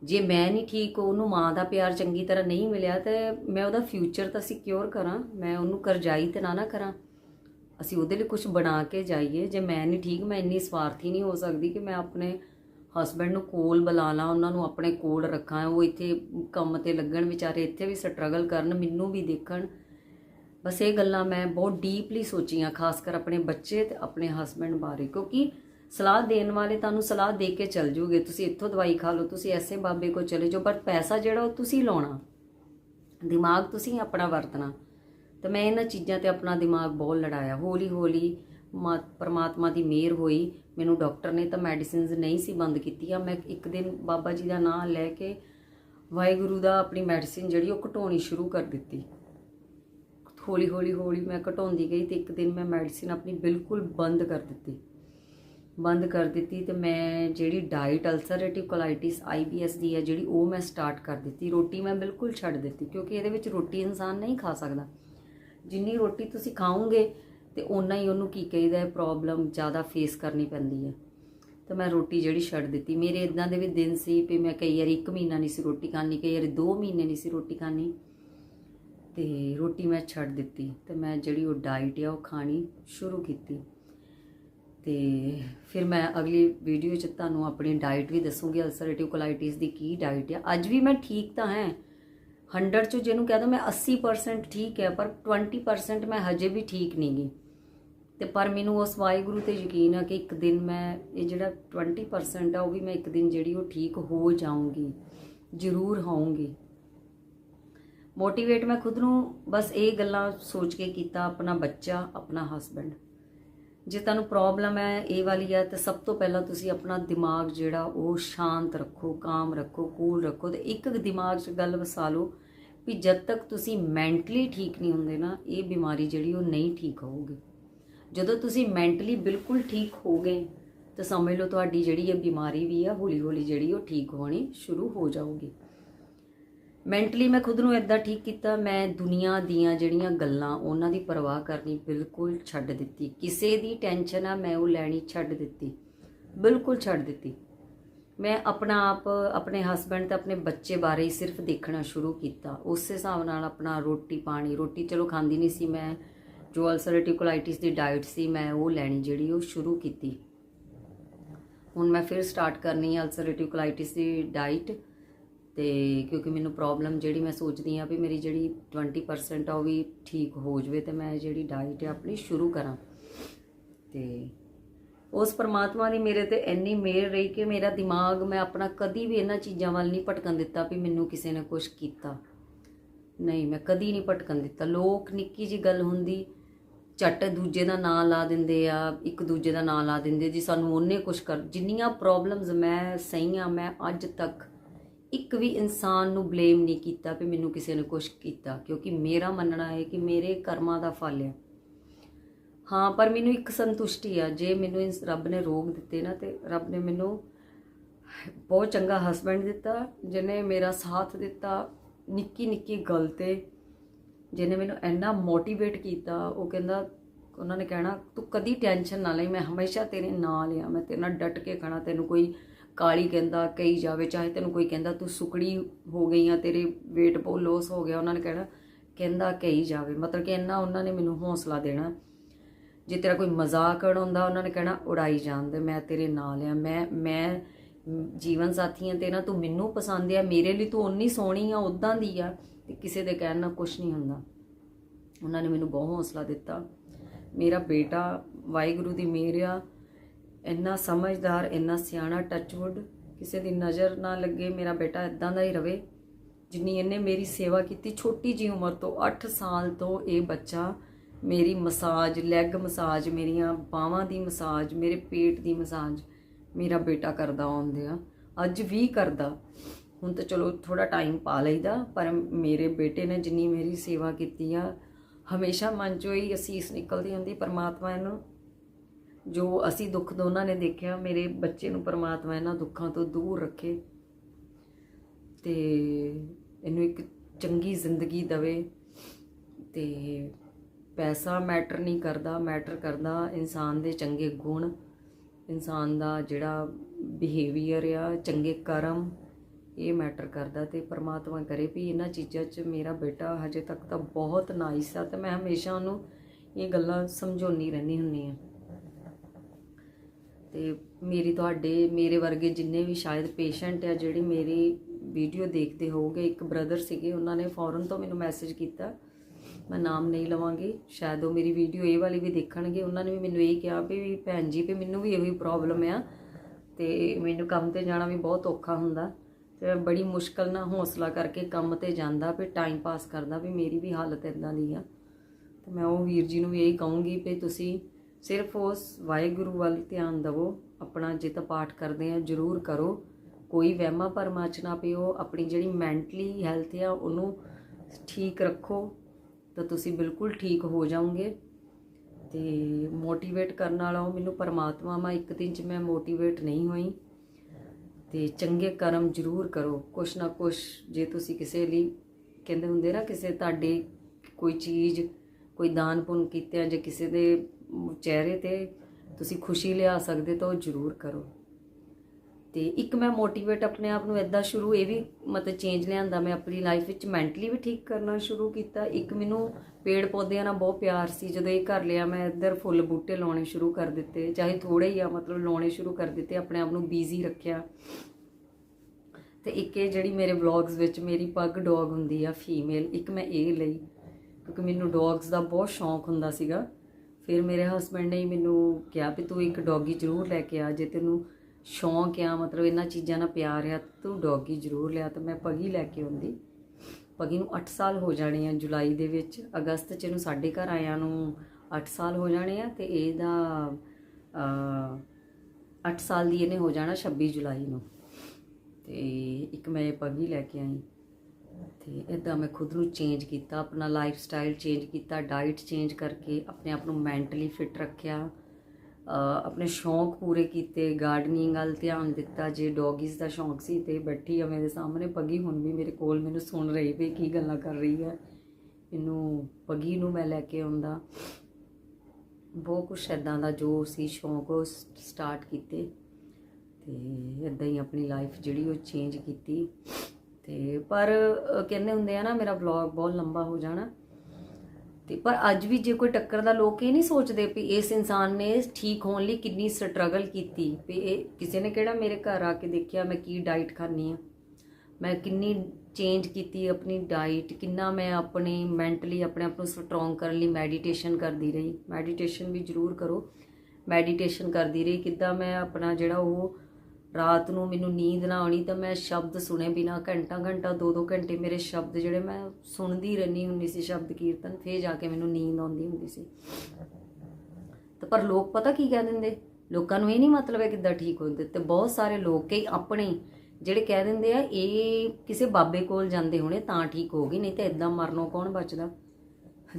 ਜੇ ਮੈਂ ਨਹੀਂ ਠੀਕ, ਉਹਨੂੰ ਮਾਂ ਦਾ ਪਿਆਰ ਚੰਗੀ ਤਰ੍ਹਾਂ ਨਹੀਂ ਮਿਲਿਆ, ਤੇ ਮੈਂ ਉਹਦਾ ਫਿਊਚਰ ਤਾਂ ਸਿਕਿਉਰ ਕਰਾਂ, ਮੈਂ ਉਹਨੂੰ ਕਰਜ਼ਾਈ ਤੇ ਨਾ ਨਾ ਕਰਾਂ। ਅਸੀਂ ਉਹਦੇ ਲਈ ਕੁਝ ਬਣਾ ਕੇ ਜਾਈਏ। ਜੇ ਮੈਂ ਨਹੀਂ ਠੀਕ, ਮੈਂ ਇੰਨੀ ਸਵਾਰਥੀ ਨਹੀਂ ਹੋ ਸਕਦੀ ਕਿ ਮੈਂ ਆਪਣੇ ਹਸਬੰਡ ਨੂੰ ਕੋਲ ਬੁਲਾ ਲਾਂ, ਉਹਨਾਂ ਨੂੰ ਆਪਣੇ ਕੋਲ ਰੱਖਾਂ, ਉਹ ਇੱਥੇ ਕੰਮ ਤੇ ਲੱਗਣ, ਵਿਚਾਰੇ ਇੱਥੇ ਵੀ ਸਟਰਗਲ ਕਰਨ, ਮੈਨੂੰ ਵੀ ਦੇਖਣ। ਬਸ ਇਹ ਗੱਲਾਂ ਮੈਂ ਬਹੁਤ ਡੀਪਲੀ ਸੋਚੀਆਂ, ਖਾਸ ਕਰ ਆਪਣੇ ਬੱਚੇ ਤੇ ਆਪਣੇ ਹਸਬੰਡ ਬਾਰੇ, ਕਿਉਂਕਿ ਸਲਾਹ ਦੇਣ ਵਾਲੇ ਤੁਹਾਨੂੰ ਸਲਾਹ ਦੇ ਕੇ ਚੱਲ ਜੂਗੇ। ਤੁਸੀਂ ਇੱਥੋਂ ਦਵਾਈ ਖਾ ਲਓ, ਤੁਸੀਂ ਐਸੇ ਬਾਬੇ ਕੋਲ ਚਲੇ ਜਾਓ, ਪਰ ਪੈਸਾ ਜਿਹੜਾ ਉਹ ਤੁਸੀਂ ਲਾਉਣਾ, ਦਿਮਾਗ ਤੁਸੀਂ ਆਪਣਾ ਵਰਤਣਾ। ਤਾਂ ਮੈਂ ਇਹਨਾਂ ਚੀਜ਼ਾਂ ਤੇ ਆਪਣਾ ਦਿਮਾਗ ਬਹੁਤ ਲੜਾਇਆ। ਹੌਲੀ ਹੌਲੀ ਮਾ- ਪ੍ਰਮਾਤਮਾ ਦੀ ਮਿਹਰ ਹੋਈ। ਮੈਨੂੰ ਡਾਕਟਰ ਨੇ ਤਾਂ ਮੈਡੀਸਿਨਸ ਨਹੀਂ ਸੀ ਬੰਦ ਕੀਤੀਆਂ। ਮੈਂ ਇੱਕ ਦਿਨ ਬਾਬਾ ਜੀ ਦਾ ਨਾਮ ਲੈ ਕੇ ਵਾਹਿਗੁਰੂ ਦਾ ਆਪਣੀ ਮੈਡੀਸਿਨ ਜਿਹੜੀ ਉਹ ਘਟਾਉਣੀ ਸ਼ੁਰੂ ਕਰ ਦਿੱਤੀ। ਹੌਲੀ ਹੌਲੀ ਹੌਲੀ ਮੈਂ ਘਟਾਉਂਦੀ ਗਈ ਤੇ ਇੱਕ ਦਿਨ ਮੈਂ ਮੈਡੀਸਿਨ ਆਪਣੀ ਬਿਲਕੁਲ ਬੰਦ ਕਰ ਦਿੱਤੀ। ਬੰਦ ਕਰ ਦਿੱਤੀ ਤੇ ਮੈਂ ਜਿਹੜੀ ਡਾਈਟ ਅਲਸਰੇਟਿਵ ਕੋਲਾਈਟਿਸ ਆਈਬੀਐਸ ਦੀ ਹੈ, ਜਿਹੜੀ ਉਹ ਮੈਂ ਸਟਾਰਟ ਕਰ ਦਿੱਤੀ। ਰੋਟੀ ਮੈਂ ਬਿਲਕੁਲ ਛੱਡ ਦਿੱਤੀ ਕਿਉਂਕਿ ਇਹਦੇ ਵਿੱਚ ਰੋਟੀ ਇਨਸਾਨ ਨਹੀਂ ਖਾ ਸਕਦਾ। ਜਿੰਨੀ ਰੋਟੀ ਤੁਸੀਂ ਖਾਓਗੇ ਤੇ ਉਨਾ ਹੀ ਉਹਨੂੰ ਕੀ ਕਹੀਦਾ ਹੈ ਪ੍ਰੋਬਲਮ ਜ਼ਿਆਦਾ ਫੇਸ ਕਰਨੀ ਪੈਂਦੀ ਹੈ। ਤਾਂ ਮੈਂ ਰੋਟੀ ਜਿਹੜੀ ਛੱਡ ਦਿੱਤੀ। ਮੇਰੇ ਇਦਾਂ ਦੇ ਵੀ ਦਿਨ ਸੀ ਵੀ ਮੈਂ ਕਈ ਵਾਰੀ 1 ਮਹੀਨਾ ਨਹੀਂ ਸੀ ਰੋਟੀ ਖਾਣੀ ਕਈ ਵਾਰੀ 2 ਮਹੀਨੇ ਨਹੀਂ ਸੀ ਰੋਟੀ ਖਾਣੀ ਤੇ ਰੋਟੀ ਮੈਂ ਛੱਡ ਦਿੱਤੀ ਤੇ ਮੈਂ ਜਿਹੜੀ ਉਹ ਡਾਈਟ ਆ ਉਹ ਖਾਣੀ ਸ਼ੁਰੂ ਕੀਤੀ। ਤੇ ਫਿਰ ਮੈਂ ਅਗਲੀ ਵੀਡੀਓ 'ਚ ਤੁਹਾਨੂੰ ਆਪਣੀ ਡਾਈਟ ਵੀ ਦੱਸੂਗੀ ਅਲਸਰੇਟਿਵ ਕੋਲਾਈਟਿਸ ਦੀ ਕੀ ਡਾਈਟ ਆ। ਅੱਜ ਵੀ ਮੈਂ ਠੀਕ ਤਾਂ ਹੈ। 100 ਚੋਂ ਜਿਹਨੂੰ ਕਹਦਾ ਮੈਂ 80% ਠੀਕ ਹੈ, ਪਰ 20% ਮੈਂ ਹਜੇ ਵੀ ਠੀਕ ਨਹੀਂ ਗਈ ਤੇ ਪਰ ਮੈਨੂੰ ਉਸ ਵਾਹਿਗੁਰੂ ਤੇ ਯਕੀਨ ਆ ਕਿ ਇੱਕ ਦਿਨ ਮੈਂ ਇਹ ਜਿਹੜਾ 20% ਆ ਉਹ ਵੀ ਮੈਂ ਇੱਕ ਦਿਨ ਜਿਹੜੀ ਉਹ ਠੀਕ ਹੋ ਜਾਊਂਗੀ, ਜ਼ਰੂਰ ਹੋਊਂਗੀ। ਮੋਟੀਵੇਟ ਮੈਂ ਖੁਦ ਨੂੰ ਬਸ ਇਹ ਗੱਲਾਂ ਸੋਚ ਕੇ ਕੀਤਾ, ਆਪਣਾ ਬੱਚਾ, ਆਪਣਾ ਹਸਬੰਡ ਜੇ ਤੁਹਾਨੂੰ ਪ੍ਰੋਬਲਮ ਹੈ ਇਹ ਵਾਲੀ ਹੈ ਤਾਂ ਸਭ ਤੋਂ ਪਹਿਲਾਂ ਤੁਸੀਂ ਆਪਣਾ ਦਿਮਾਗ ਜਿਹੜਾ, ਉਹ ਸ਼ਾਂਤ ਰੱਖੋ, ਕਾਮ ਰੱਖੋ ਕੂਲ ਰੱਖੋ, ਤੇ ਇੱਕ ਦਿਮਾਗ 'ਚ ਗੱਲ ਵਸਾ ਲਓ ਵੀ ਜਦ ਤੱਕ ਤੁਸੀਂ ਮੈਂਟਲੀ ਠੀਕ ਨਹੀਂ ਹੁੰਦੇ ਨਾ, ਇਹ ਬਿਮਾਰੀ ਜਿਹੜੀ, ਉਹ ਨਹੀਂ ਠੀਕ ਹੋਊਗੀ। ਜਦੋਂ ਤੁਸੀਂ ਮੈਂਟਲੀ ਬਿਲਕੁਲ ਠੀਕ ਹੋ ਗਏ ਤਾਂ ਸਮਝ ਲਓ ਤੁਹਾਡੀ ਜਿਹੜੀ ਇਹ ਬਿਮਾਰੀ ਵੀ ਆ ਹੌਲੀ ਹੌਲੀ ਜਿਹੜੀ, ਉਹ ਠੀਕ ਹੋਣੀ ਸ਼ੁਰੂ ਹੋ ਜਾਊਗੀ। ਮੈਂਟਲੀ ਮੈਂ ਖੁਦ ਨੂੰ ਇਦਾਂ ਠੀਕ ਕੀਤਾ, ਮੈਂ ਦੁਨੀਆ ਦੀਆਂ ਜਿਹੜੀਆਂ ਗੱਲਾਂ ਉਹਨਾਂ ਦੀ ਪਰਵਾਹ ਕਰਨੀ ਬਿਲਕੁਲ ਛੱਡ ਦਿੱਤੀ। ਕਿਸੇ ਦੀ ਟੈਨਸ਼ਨ ਆ, ਮੈਂ ਉਹ ਲੈਣੀ ਛੱਡ ਦਿੱਤੀ। ਬਿਲਕੁਲ ਛੱਡ ਦਿੱਤੀ। ਮੈਂ ਆਪਣਾ ਆਪ, ਆਪਣੇ ਹਸਬੰਡ ਤੇ ਆਪਣੇ ਬੱਚੇ ਬਾਰੇ ਹੀ ਸਿਰਫ ਦੇਖਣਾ ਸ਼ੁਰੂ ਕੀਤਾ। ਉਸੇ ਹਿਸਾਬ ਨਾਲ ਆਪਣਾ ਰੋਟੀ ਪਾਣੀ, ਰੋਟੀ ਚਲੋ ਖਾਂਦੀ ਨਹੀਂ ਸੀ ਮੈਂ, ਜੋ ਅਲਸਰੇਟਿਵ ਕੋਲਾਈਟਿਸ ਦੀ ਡਾਈਟ ਸੀ, ਮੈਂ ਉਹ ਲੈਣੀ ਜਿਹੜੀ ਉਹ ਸ਼ੁਰੂ ਕੀਤੀ। ਹੁਣ ਮੈਂ ਫਿਰ ਸਟਾਰਟ ਕਰਨੀ ਹੈ ਅਲਸਰੇਟਿਵ ਕੋਲਾਈਟਿਸ ਦੀ ਡਾਈਟ ਤੇ ਕਿਉਂਕਿ ਮੈਨੂੰ ਪ੍ਰੋਬਲਮ ਜਿਹੜੀ ਮੈਂ ਸੋਚਦੀ ਆ ਵੀ ਮੇਰੀ ਜਿਹੜੀ 20% ਆ ਉਹ ਵੀ ਠੀਕ ਹੋ ਜਵੇ ਤੇ ਮੈਂ ਜਿਹੜੀ ਡਾਈਟ ਹੈ ਆਪਣੀ ਸ਼ੁਰੂ ਕਰਾਂ। ਤੇ ਉਸ ਪਰਮਾਤਮਾ ਦੀ ਮੇਰੇ ਤੇ ਇੰਨੀ ਮਿਹਰ ਰਹੀ ਕਿ ਮੇਰਾ ਦਿਮਾਗ ਮੈਂ ਆਪਣਾ ਕਦੀ ਵੀ ਇਹਨਾਂ ਚੀਜ਼ਾਂ ਵੱਲ ਨਹੀਂ ਭਟਕਣ ਦਿੱਤਾ ਵੀ ਮੈਨੂੰ ਕਿਸੇ ਨੇ ਕੁਝ ਕੀਤਾ। ਨਹੀਂ, ਮੈਂ ਕਦੀ ਨਹੀਂ ਭਟਕਣ ਦਿੱਤਾ। ਲੋਕ ਨਿੱਕੀ ਜੀ ਗੱਲ ਹੁੰਦੀ, ਝੱਟ ਦੂਜੇ ਦਾ ਨਾਂ ਲਾ ਦਿੰਦੇ ਆ, ਇੱਕ ਦੂਜੇ ਦਾ ਨਾਂ ਲਾ ਦਿੰਦੇ ਜੀ ਸਾਨੂੰ ਉਹਨੇ ਕੁਝ ਕਰ, ਜਿੰਨੀਆਂ ਪ੍ਰੋਬਲਮਸ ਮੈਂ ਸਹੀਆਂ ਮੈਂ ਅੱਜ ਤੱਕ ਇੱਕ ਵੀ ਇਨਸਾਨ ਨੂੰ ਬਲੇਮ ਨਹੀਂ ਕੀਤਾ ਵੀ ਮੈਨੂੰ ਕਿਸੇ ਨੇ ਕੁਝ ਕੀਤਾ, ਕਿਉਂਕਿ ਮੇਰਾ ਮੰਨਣਾ ਹੈ ਕਿ ਮੇਰੇ ਕਰਮਾਂ ਦਾ ਫਲ ਹੈ ਹਾਂ, ਪਰ ਮੈਨੂੰ ਇੱਕ ਸੰਤੁਸ਼ਟੀ ਆ, ਜੇ ਮੈਨੂੰ ਇਸ ਰੱਬ ਨੇ ਰੋਗ ਦਿੱਤੇ ਨਾ, ਤੇ ਰੱਬ ਨੇ ਮੈਨੂੰ ਬਹੁਤ ਚੰਗਾ ਹਸਬੰਡ ਦਿੱਤਾ, ਜਿਹਨੇ ਮੇਰਾ ਸਾਥ ਦਿੱਤਾ ਨਿੱਕੀ ਨਿੱਕੀ ਗੱਲ ਤੇ, ਜਿਹਨੇ ਮੈਨੂੰ ਇੰਨਾ ਮੋਟੀਵੇਟ ਕੀਤਾ, ਉਹ ਕਹਿੰਦਾ, ਉਹਨਾਂ ਨੇ ਕਹਿਣਾ, ਤੂੰ ਕਦੀ ਟੈਨਸ਼ਨ ਨਾ ਲਈ ਮੈਂ ਹਮੇਸ਼ਾ ਤੇਰੇ ਨਾਲ ਆ, ਮੈਂ ਤੇਰੇ ਨਾਲ ਡਟ ਕੇ ਖੜਾ ਤੈਨੂੰ ਕੋਈ ਕਾਲੀ ਕਹਿੰਦਾ, ਕਹੀ ਜਾਵੇ, ਚਾਹੇ ਤੈਨੂੰ ਕੋਈ ਕਹਿੰਦਾ, ਤੂੰ ਸੁਕੜੀ ਹੋ ਗਈ ਆ, ਤੇਰੇ weight ਬਹੁਤ ਲੋਸ ਹੋ ਗਿਆ। ਉਹਨਾਂ ਨੇ ਕਹਿਣਾ, ਕਹਿੰਦਾ, ਕਹੀ ਜਾਵੇ। ਮਤਲਬ ਕਿ ਇੰਨਾ ਉਹਨਾਂ ਨੇ ਮੈਨੂੰ ਹੌਸਲਾ ਦੇਣਾ। ਜੇ ਤੇਰਾ ਕੋਈ ਮਜ਼ਾਕ ਉਡਾਉਂਦਾ, ਉਹਨਾਂ ਨੇ ਕਹਿਣਾ, ਉਡਾਈ ਜਾਂਦੇ ਮੈਂ ਤੇਰੇ ਨਾਲ ਆ। ਮੈਂ ਮੈਂ ਜੀਵਨ ਸਾਥੀਆਂ ਤੇ ਨਾ ਤੂੰ ਮੈਨੂੰ ਪਸੰਦ ਆ। ਮੇਰੇ ਲਈ ਤੂੰ ਓਨੀ ਸੋਹਣੀ ਆ ਉਦਾਂ ਦੀ ਆ। ਤੇ ਕਿਸੇ ਦੇ ਕਹਿਣ ਨਾਲ ਕੁਝ ਨਹੀਂ ਹੁੰਦਾ। ਉਹਨਾਂ ਨੇ ਮੈਨੂੰ ਬਹੁਤ ਹੌਸਲਾ ਦਿੱਤਾ। ਮੇਰਾ ਬੇਟਾ ਵਾਹਿਗੁਰੂ ਦੀ ਮਿਹਰ ਆ। ਇੰਨਾ ਸਮਝਦਾਰ, ਇੰਨਾ ਸਿਆਣਾ ਟੱਚਵੁੱਡ ਕਿਸੇ ਦੀ ਨਜ਼ਰ ਨਾ ਲੱਗੇ, ਮੇਰਾ ਬੇਟਾ ਇਦਾਂ ਦਾ ਹੀ ਰਵੇ, ਜਿੰਨੀ ਇਹਨੇ ਮੇਰੀ ਸੇਵਾ ਕੀਤੀ, ਛੋਟੀ ਜੀ ਉਮਰ ਤੋਂ 8 ਸਾਲ ਤੋਂ ਇਹ ਬੱਚਾ ਮੇਰੀ ਮਸਾਜ ਲੈਗ ਮਸਾਜ, ਮੇਰੀਆਂ ਬਾਹਾਂ ਦੀ ਮਸਾਜ, ਮੇਰੇ ਪੇਟ ਦੀ ਮਸਾਜ ਮੇਰਾ ਬੇਟਾ ਕਰਦਾ ਆਉਂਦੇ ਆ। ਅੱਜ ਵੀ ਕਰਦਾ। ਹੁਣ ਤਾਂ ਚਲੋ ਥੋੜਾ ਟਾਈਮ ਪਾ ਲਈਦਾ, ਪਰ ਮੇਰੇ ਬੇਟੇ ਨੇ ਜਿੰਨੀ ਮੇਰੀ ਸੇਵਾ ਕੀਤੀ ਆ, ਹਮੇਸ਼ਾ ਮਨ ਚੋਂ ਹੀ ਅਸੀਸ ਨਿਕਲਦੀ ਹੁੰਦੀ, ਪਰਮਾਤਮਾ ਇਹਨੂੰ ਜੋ ਅਸੀਂ ਦੁੱਖ ਦੋਨਾਂ ਨੇ ਦੇਖਿਆ, ਮੇਰੇ ਬੱਚੇ ਨੂੰ ਪਰਮਾਤਮਾ ਇਹਨਾਂ ਦੁੱਖਾਂ ਤੋਂ ਦੂਰ ਰੱਖੇ ਤੇ ਇਹਨੂੰ ਇੱਕ ਚੰਗੀ ਜ਼ਿੰਦਗੀ ਦਵੇ ਤੇ ਪੈਸਾ ਮੈਟਰ ਨਹੀਂ ਕਰਦਾ, ਮੈਟਰ ਕਰਦਾ ਇਨਸਾਨ ਦੇ ਚੰਗੇ ਗੁਣ, ਇਨਸਾਨ ਦਾ ਜਿਹੜਾ ਬਿਹੇਵੀਅਰ ਆ, ਚੰਗੇ ਕਰਮ, ਇਹ ਮੈਟਰ ਕਰਦਾ ਤੇ ਪ੍ਰਮਾਤਮਾ ਕਰੇ ਵੀ ਇਹਨਾਂ ਚੀਜ਼ਾਂ 'ਚ ਮੇਰਾ ਬੇਟਾ ਹਜੇ ਤੱਕ ਤਾਂ ਬਹੁਤ ਨਾਈਸ ਆ ਤੇ ਮੈਂ ਹਮੇਸ਼ਾ ਉਹਨੂੰ ਇਹ ਗੱਲਾਂ ਸਮਝਾਉਣੀ ਰਹਿੰਦੀ ਹੁੰਨੀ ਆ ਤੇ ਮੇਰੀ ਤੁਹਾਡੇ, ਮੇਰੇ ਵਰਗੇ ਜਿੰਨੇ ਵੀ ਸ਼ਾਇਦ ਪੇਸ਼ੈਂਟ ਆ, ਜਿਹੜੇ ਮੇਰੀ ਵੀਡੀਓ ਦੇਖਦੇ ਹੋਗੇ ਇੱਕ ਬ੍ਰਦਰ ਸੀਗੇ, ਉਹਨਾਂ ਨੇ ਫੌਰਨ ਤੋਂ ਮੈਨੂੰ ਮੈਸੇਜ ਕੀਤਾ, ਮੈਂ ਨਾਮ ਨਹੀਂ ਲਵਾਂਗੀ, ਸ਼ਾਇਦ ਉਹ ਮੇਰੀ ਵੀਡੀਓ ਇਹ ਵਾਲੀ ਵੀ ਦੇਖਣਗੇ, ਉਹਨਾਂ ਨੇ ਵੀ ਮੈਨੂੰ ਇਹ ਕਿਹਾ ਵੀ ਭੈਣ ਜੀ, ਵੀ ਮੈਨੂੰ ਵੀ ਇਹੀ ਪ੍ਰੋਬਲਮ ਆ, ਤੇ ਮੈਨੂੰ ਕੰਮ ਤੇ ਜਾਣਾ ਵੀ ਬਹੁਤ ਔਖਾ ਹੁੰਦਾ, ਤੇ ਬੜੀ ਮੁਸ਼ਕਲ ਨਾਲ ਹੌਸਲਾ ਕਰਕੇ ਕੰਮ ਤੇ ਜਾਂਦਾ, ਵੀ ਟਾਈਮ ਪਾਸ ਕਰਦਾ, ਵੀ ਮੇਰੀ ਵੀ ਹਾਲਤ ਇਦਾਂ ਦੀ ਆ। ਤੇ ਮੈਂ ਉਹ ਵੀਰ ਜੀ ਨੂੰ ਵੀ ਇਹੀ ਕਹੂੰਗੀ ਵੀ ਤੁਸੀਂ ਸਿਰਫ ਉਸ ਵਾਹਿਗੁਰੂ ਵੱਲ ਧਿਆਨ ਦਿਵੋ, ਆਪਣਾ ਜਿਤ ਪਾਠ ਕਰਦੇ ਆ, ਜਰੂਰ ਕਰੋ। ਕੋਈ ਵਹਿਮਾ ਭਰਮਾਂ ਚ ਨਾ ਪਿਓ, ਆਪਣੀ ਜਿਹੜੀ ਮੈਂਟਲੀ ਹੈਲਥ ਆ, ਉਹਨੂੰ ਠੀਕ ਰੱਖੋ, ਤਾਂ ਤੁਸੀਂ ਬਿਲਕੁਲ ਠੀਕ ਹੋ ਜਾਓਗੇ। ਤੇ ਮੋਟੀਵੇਟ ਕਰਨ ਵਾਲਾ ਉਹ ਮੈਨੂੰ ਪਰਮਾਤਮਾ ਮਾ ਇੱਕ ਦਿਨ ਚ ਮੈਂ ਮੋਟੀਵੇਟ ਨਹੀਂ ਹੋਈ। ਤੇ ਚੰਗੇ ਕਰਮ ਜ਼ਰੂਰ ਕਰੋ। ਕੁਛ ਨਾ ਕੁਛ ਜੇ ਤੁਸੀਂ ਕਿਸੇ ਲਈ, ਕਹਿੰਦੇ ਹੁੰਦੇ ਨਾ, ਕਿਸੇ ਤੁਹਾਡੇ ਕੋਈ ਚੀਜ਼, ਕੋਈ ਦਾਨ ਪੁੰਨ ਕੀਤੇ ਜਾਂ ਕਿਸੇ ਦੇ ਚਿਹਰੇ ਤੇ ਤੁਸੀਂ ਖੁਸ਼ੀ ਲਿਆ ਸਕਦੇ ਤਾਂ ਉਹ ਜ਼ਰੂਰ ਕਰੋ। ਤੇ ਇੱਕ ਮੈਂ ਮੋਟੀਵੇਟ ਆਪਣੇ ਆਪ ਨੂੰ ਇਦਾਂ ਸ਼ੁਰੂ ਇਹ ਵੀ ਮਤਲਬ ਚੇਂਜ ਲਿਆਂਦਾ, ਮੈਂ ਆਪਣੀ ਲਾਈਫ ਵਿੱਚ ਮੈਂਟਲੀ ਵੀ ਠੀਕ ਕਰਨਾ ਸ਼ੁਰੂ ਕੀਤਾ। ਇੱਕ ਮੈਨੂੰ ਪੇੜ ਪੌਦਿਆਂ ਨਾਲ ਬਹੁਤ ਪਿਆਰ ਸੀ, ਜਦੋਂ ਇਹ ਕਰ ਲਿਆ ਮੈਂ ਇੱਧਰ ਫੁੱਲ ਬੂਟੇ ਲਾਉਣੇ ਸ਼ੁਰੂ ਕਰ ਦਿੱਤੇ, ਚਾਹੇ ਥੋੜੇ ਹੀ ਆ, ਮਤਲਬ ਲਾਉਣੇ ਸ਼ੁਰੂ ਕਰ ਦਿੱਤੇ, ਆਪਣੇ ਆਪ ਨੂੰ ਬਿਜ਼ੀ ਰੱਖਿਆ। ਤੇ ਇੱਕ ਇਹ ਜਿਹੜੀ ਮੇਰੇ ਵਲੌਗਸ ਵਿੱਚ ਮੇਰੀ ਪੱਗ ਡੌਗ ਹੁੰਦੀ ਆ ਫੀਮੇਲ ਇੱਕ ਮੈਂ ਇਹ ਲਈ, ਕਿਉਂਕਿ ਮੈਨੂੰ ਡੌਗਸ ਦਾ ਬਹੁਤ ਸ਼ੌਂਕ ਹੁੰਦਾ ਸੀਗਾ। ਫਿਰ ਮੇਰੇ ਹਸਬੰਡ ਨੇ ਮੈਨੂੰ ਕਿਹਾ ਵੀ ਤੂੰ ਇੱਕ ਡੌਗੀ ਜ਼ਰੂਰ ਲੈ ਕੇ ਆ, ਜੇ ਤੈਨੂੰ ਸ਼ੌਂਕ ਆ, ਮਤਲਬ ਇਹਨਾਂ ਚੀਜ਼ਾਂ ਨਾਲ ਪਿਆਰ ਆ, ਤੂੰ ਡੌਗੀ ਜ਼ਰੂਰ ਲਿਆ ਤਾਂ ਮੈਂ ਪਗੀ ਲੈ ਕੇ ਆਉਂਦੀ। ਪਗੀ ਨੂੰ 8 ਸਾਲ ਹੋ ਜਾਣੇ ਆ ਜੁਲਾਈ ਦੇ ਵਿੱਚ, ਅਗਸਤ ਚ ਇਹਨੂੰ ਸਾਡੇ ਘਰ ਆਇਆਂ ਨੂੰ 8 ਸਾਲ ਹੋ ਜਾਣੇ ਆ ਤੇ ਇਹਦਾ ਅ 8 ਸਾਲ ਦੀ ਇਹਨੇ ਹੋ ਜਾਣਾ 26 ਜੁਲਾਈ ਨੂੰ। ਤੇ ਇੱਕ ਮੈਂ ਇਹ ਪੱਗੀ ਲੈ ਕੇ ਆਈ। ਤੇ ਇਦਾਂ ਮੈਂ ਖੁਦ ਨੂੰ ਚੇਂਜ ਕੀਤਾ, ਆਪਣਾ ਲਾਈਫ ਸਟਾਈਲ ਚੇਂਜ ਕੀਤਾ ਡਾਈਟ ਚੇਂਜ ਕਰਕੇ ਆਪਣੇ ਆਪ ਨੂੰ ਮੈਂਟਲੀ ਫਿਟ ਰੱਖਿਆ। ਆਪਣੇ ਸ਼ੌਂਕ ਪੂਰੇ ਕੀਤੇ ਗਾਰਡਨਿੰਗ ਵੱਲ ਧਿਆਨ ਦਿੱਤਾ। ਜੇ ਡੌਗੀਜ਼ ਦਾ ਸ਼ੌਂਕ ਸੀ ਤੇ ਬੈਠੀ ਆ ਮੇਰੇ ਸਾਹਮਣੇ ਪੱਗੀ, ਹੁਣ ਵੀ ਮੇਰੇ ਕੋਲ ਮੈਨੂੰ ਸੁਣ ਰਹੀ ਵੀ ਕੀ ਗੱਲਾਂ ਕਰ ਰਹੀ ਹੈ। ਇਹਨੂੰ ਪੱਗੀ ਨੂੰ ਮੈਂ ਲੈ ਕੇ ਆਉਂਦਾ। ਬਹੁਤ ਕੁਛ ਐਦਾਂ ਦਾ ਜੋ ਸੀ ਸ਼ੌਂਕ, ਉਹ ਸਟਾਰਟ ਕੀਤੇ। ਤੇ ਇਦਾਂ ਹੀ ਆਪਣੀ ਲਾਈਫ ਜਿਹੜੀ ਉਹ ਚੇਂਜ ਕੀਤੀ। ਤੇ ਪਰ ਕਹਿੰਦੇ ਹੁੰਦੇ ਆ ਨਾ, ਮੇਰਾ ਵਲੌਗ ਬਹੁਤ ਲੰਬਾ ਹੋ ਜਾਣਾ। ਤੇ ਪਰ ਅੱਜ ਵੀ ਜੇ ਕੋਈ ਟੱਕਰ ਦਾ ਲੋਕ ਇਹ ਨਹੀਂ ਸੋਚਦੇ ਵੀ ਇਸ ਇਨਸਾਨ ਨੇ ਠੀਕ ਹੋਣ ਲਈ ਕਿੰਨੀ ਸਟਰਗਲ ਕੀਤੀ, ਵੀ ਇਹ ਕਿਸੇ ਨੇ ਕਿਹੜਾ ਮੇਰੇ ਘਰ ਆ ਕੇ ਦੇਖਿਆ, ਮੈਂ ਕੀ ਡਾਈਟ ਖਾਂਦੀ ਆ। ਮੈਂ ਕਿੰਨੀ ਚੇਂਜ ਕੀਤੀ ਆਪਣੀ ਡਾਈਟ ਕਿੰਨਾ ਮੈਂ ਆਪਣੀ ਮੈਂਟਲੀ ਆਪਣੇ ਆਪ ਨੂੰ ਸਟਰੋਂਗ ਕਰਨ ਲਈ ਮੈਡੀਟੇਸ਼ਨ ਕਰਦੀ ਰਹੀ। ਮੈਡੀਟੇਸ਼ਨ ਵੀ ਜ਼ਰੂਰ ਕਰੋ। ਮੈਡੀਟੇਸ਼ਨ ਕਰਦੀ ਰਹੀ, ਕਿੱਦਾਂ ਮੈਂ ਆਪਣਾ ਜਿਹੜਾ ਉਹ ਰਾਤ ਨੂੰ ਮੈਨੂੰ ਨੀਂਦ ਨਾ ਆਉਣੀ ਤਾਂ ਮੈਂ ਸ਼ਬਦ ਸੁਣੇ ਬਿਨਾ ਘੰਟਾ ਘੰਟਾ, ਦੋ ਦੋ ਘੰਟੇ ਮੇਰੇ ਸ਼ਬਦ ਜਿਹੜੇ ਮੈਂ ਸੁਣਦੀ ਰਹਿੰਦੀ ਹੁੰਦੀ ਸੀ, ਸ਼ਬਦ ਕੀਰਤਨ, ਫੇਰ ਜਾ ਕੇ ਮੈਨੂੰ ਨੀਂਦ ਆਉਂਦੀ ਹੁੰਦੀ ਸੀ। ਤਾਂ ਪਰ ਲੋਕ ਪਤਾ ਕੀ ਕਹਿ ਦਿੰਦੇ? ਲੋਕਾਂ ਨੂੰ ਇਹ ਨਹੀਂ ਮਤਲਬ ਹੈ ਕਿੱਦਾਂ ਠੀਕ ਹੁੰਦੇ ਤੇ ਬਹੁਤ ਸਾਰੇ ਲੋਕ ਕਈ ਆਪਣੇ ਜਿਹੜੇ ਕਹਿ ਦਿੰਦੇ ਆ, ਇਹ ਕਿਸੇ ਬਾਬੇ ਕੋਲ ਜਾਂਦੇ ਹੋਣੇ ਤਾਂ ਠੀਕ ਹੋ ਗਈ, ਨਹੀਂ ਤਾਂ ਇਦਾਂ ਮਰਨੋਂ ਕੌਣ ਬਚਦਾ?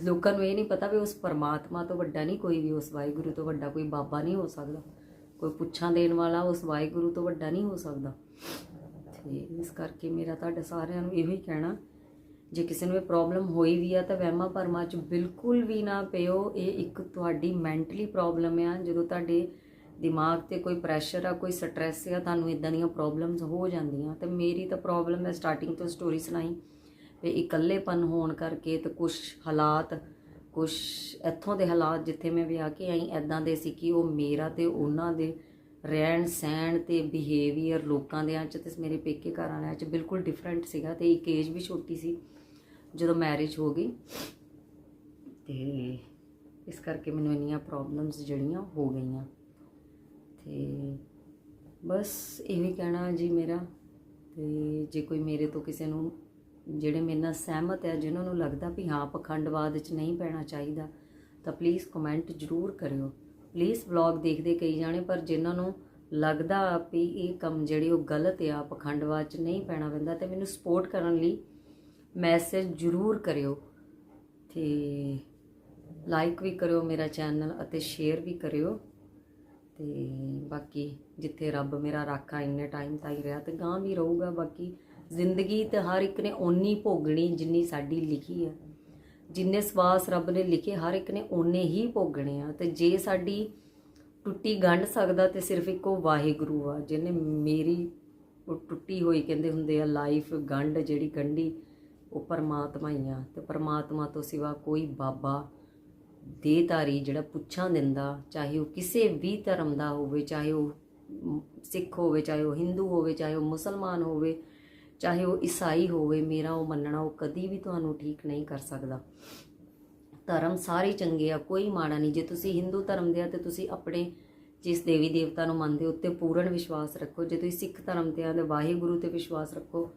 ਲੋਕਾਂ ਨੂੰ ਇਹ ਨਹੀਂ ਪਤਾ ਵੀ ਉਸ ਪਰਮਾਤਮਾ ਤੋਂ ਵੱਡਾ ਨਹੀਂ ਕੋਈ ਵੀ, ਉਸ ਵਾਹਿਗੁਰੂ ਤੋਂ ਵੱਡਾ ਕੋਈ ਬਾਬਾ ਨਹੀਂ ਹੋ ਸਕਦਾ। ਕੋਈ ਪੁੱਛਾਂ ਦੇਣ ਵਾਲਾ ਉਸ ਵਾਹਿਗੁਰੂ ਤੋਂ ਵੱਡਾ ਨਹੀਂ ਹੋ ਸਕਦਾ। ਤੇ ਇਸ ਕਰਕੇ ਮੇਰਾ ਤੁਹਾਡੇ ਸਾਰਿਆਂ ਨੂੰ ਇਹੋ ਹੀ ਕਹਿਣਾ, ਜੇ ਕਿਸੇ ਨੂੰ ਇਹ ਪ੍ਰੋਬਲਮ ਹੋਈ ਵੀ ਆ ਤਾਂ ਵਹਿਮਾਂ ਭਰਮਾਂ 'ਚ ਬਿਲਕੁਲ ਵੀ ਨਾ ਪਿਓ ਇਹ ਇੱਕ ਤੁਹਾਡੀ ਮੈਂਟਲੀ ਪ੍ਰੋਬਲਮ ਆ। ਜਦੋਂ ਤੁਹਾਡੇ ਦਿਮਾਗ ਤੇ ਕੋਈ ਪ੍ਰੈਸ਼ਰ ਆ, ਕੋਈ ਸਟ੍ਰੈਸ ਆ, ਤੁਹਾਨੂੰ ਇਦਾਂ ਦੀਆਂ ਪ੍ਰੋਬਲਮਸ ਹੋ ਜਾਂਦੀਆਂ। ਤੇ ਮੇਰੀ ਤਾਂ ਪ੍ਰੋਬਲਮ ਹੈ ਸਟਾਰਟਿੰਗ ਤੋਂ ਸਟੋਰੀ ਸੁਣਾਈ ਵੀ ਇਕੱਲੇਪਨ ਹੋਣ ਕਰਕੇ ਤੇ ਕੁਝ ਹਾਲਾਤ ਕੁਝ ਇੱਥੋਂ ਦੇ ਹਾਲਾਤ ਜਿੱਥੇ ਮੈਂ ਵਿਆਹ ਕੇ ਆਈ ਐਦਾਂ ਦੇ ਸੀ ਕਿ ਉਹ ਮੇਰਾ ਤੇ ਉਹਨਾਂ ਦੇ ਰਹਿਣ ਸਹਿਣ ਤੇ ਬਿਹੇਵੀਅਰ ਲੋਕਾਂ ਦੇ ਚ ਤੇ ਮੇਰੇ ਪੇਕੇ ਘਰ ਵਾਲਿਆਂ ਚ ਬਿਲਕੁਲ ਡਿਫਰੈਂਟ ਸੀਗਾ ਤੇ ਇੱਕ ਏਜ ਵੀ ਛੋਟੀ ਸੀ ਜਦੋਂ ਮੈਰਿਜ ਹੋ ਗਈ। ਤੇ ਇਸ ਕਰਕੇ ਮੈਨੂੰ ਇੰਨੀਆਂ ਪ੍ਰੋਬਲਮਸ ਜਿਹੜੀਆਂ ਹੋ ਗਈਆਂ। ਤੇ ਬਸ ਇਹ ਵੀ ਕਹਿਣਾ ਜੀ ਮੇਰਾ, ਤੇ ਜੇ ਕੋਈ ਮੇਰੇ ਤੋਂ ਕਿਸੇ ਨੂੰ ਜਿਹੜੇ ਮੇਰੇ ਨਾਲ ਸਹਿਮਤ ਹੈ ਜਿਨ੍ਹਾਂ ਨੂੰ ਲੱਗਦਾ ਵੀ ਹਾਂ, ਪਖੰਡਵਾਦ ਵਿੱਚ ਨਹੀਂ ਪੈਣਾ ਚਾਹੀਦਾ, ਤਾਂ ਪਲੀਜ਼ ਕਮੈਂਟ ਜ਼ਰੂਰ ਕਰਿਓ। ਪਲੀਜ਼ ਵਲੌਗ ਦੇਖਦੇ ਕਈ ਜਾਣੇ, ਪਰ ਜਿਨ੍ਹਾਂ ਨੂੰ ਲੱਗਦਾ ਵੀ ਇਹ ਕੰਮ ਜਿਹੜੇ ਉਹ ਗਲਤ ਆ, ਪਖੰਡਵਾਦ ਚ ਨਹੀਂ ਪੈਣਾ ਪੈਂਦਾ, ਤੇ ਮੈਨੂੰ ਸਪੋਰਟ ਕਰਨ ਲਈ ਮੈਸੇਜ ਜ਼ਰੂਰ ਕਰਿਓ ਤੇ ਲਾਈਕ ਵੀ ਕਰਿਓ ਮੇਰਾ ਚੈਨਲ ਅਤੇ ਸ਼ੇਅਰ ਵੀ ਕਰਿਓ। ਤੇ ਬਾਕੀ ਜਿੱਥੇ ਰੱਬ ਮੇਰਾ ਰਾਖਾ ਇੰਨੇ ਟਾਈਮ ਤਾਈ ਰਿਹਾ, ਤੇ ਗਾਂ ਵੀ ਰਹੂਗਾ, ਬਾਕੀ ਜ਼ਿੰਦਗੀ ਤੇ ਹਰ ਇੱਕ ਨੇ ਓਨੀ ਭੋਗਣੀ ਜਿੰਨੀ ਸਾਡੀ ਲਿਖੀ ਹੈ ਜਿੰਨੇ ਸਵਾਸ ਰੱਬ ਨੇ ਲਿਖੇ, ਹਰ ਇੱਕ ਨੇ ਓਨੇ ਹੀ ਭੋਗਣੇ ਆ। ਤੇ ਜੇ ਸਾਡੀ ਟੁੱਟੀ ਗੰਢ ਸਕਦਾ ਤੇ ਸਿਰਫ ਇੱਕੋ ਵਾਹਿਗੁਰੂ ਆ, ਜਿਹਨੇ ਮੇਰੀ ਉਹ ਟੁੱਟੀ ਹੋਈ ਕਹਿੰਦੇ ਹੁੰਦੇ ਆ, ਲਾਈਫ ਗੰਢ ਜਿਹੜੀ ਗੰਢੀ, ਉਹ ਪਰਮਾਤਮਾ ਹੀ ਆ। ਤੇ ਪਰਮਾਤਮਾ ਤੋਂ ਸਿਵਾ ਕੋਈ ਬਾਬਾ ਦੇਹਧਾਰੀ ਜਿਹੜਾ ਪੁੱਛਾਂ ਦਿੰਦਾ, ਚਾਹੇ ਉਹ ਕਿਸੇ ਵੀ ਧਰਮ ਦਾ ਹੋਵੇ, ਚਾਹੇ ਉਹ ਸਿੱਖ ਹੋਵੇ, ਚਾਹੇ ਉਹ ਹਿੰਦੂ ਹੋਵੇ, ਚਾਹੇ ਉਹ ਮੁਸਲਮਾਨ ਹੋਵੇ ਚਾਹੇ ਉਹ ਈਸਾਈ ਹੋਵੇ, ਮੇਰਾ ਉਹ ਮੰਨਣਾ ਉਹ ਕਦੀ ਵੀ ਤੁਹਾਨੂੰ ਠੀਕ ਨਹੀਂ ਕਰ ਸਕਦਾ। ਧਰਮ ਸਾਰੇ ਚੰਗੇ ਆ, ਕੋਈ ਮਾੜਾ ਨਹੀਂ। ਜੇ ਤੁਸੀਂ ਹਿੰਦੂ ਧਰਮ ਦੇ ਆ ਤੇ ਤੁਸੀਂ ਆਪਣੇ ਜਿਸ ਦੇਵੀ ਦੇਵਤਾ ਨੂੰ ਮੰਨਦੇ ਹੋ, ਉੱਤੇ ਪੂਰਨ ਵਿਸ਼ਵਾਸ ਰੱਖੋ। ਜੇ ਤੁਸੀਂ ਸਿੱਖ ਧਰਮ ਤੇ ਆ ਤੇ ਵਾਹਿਗੁਰੂ ਤੇ ਵਿਸ਼ਵਾਸ ਰੱਖੋ।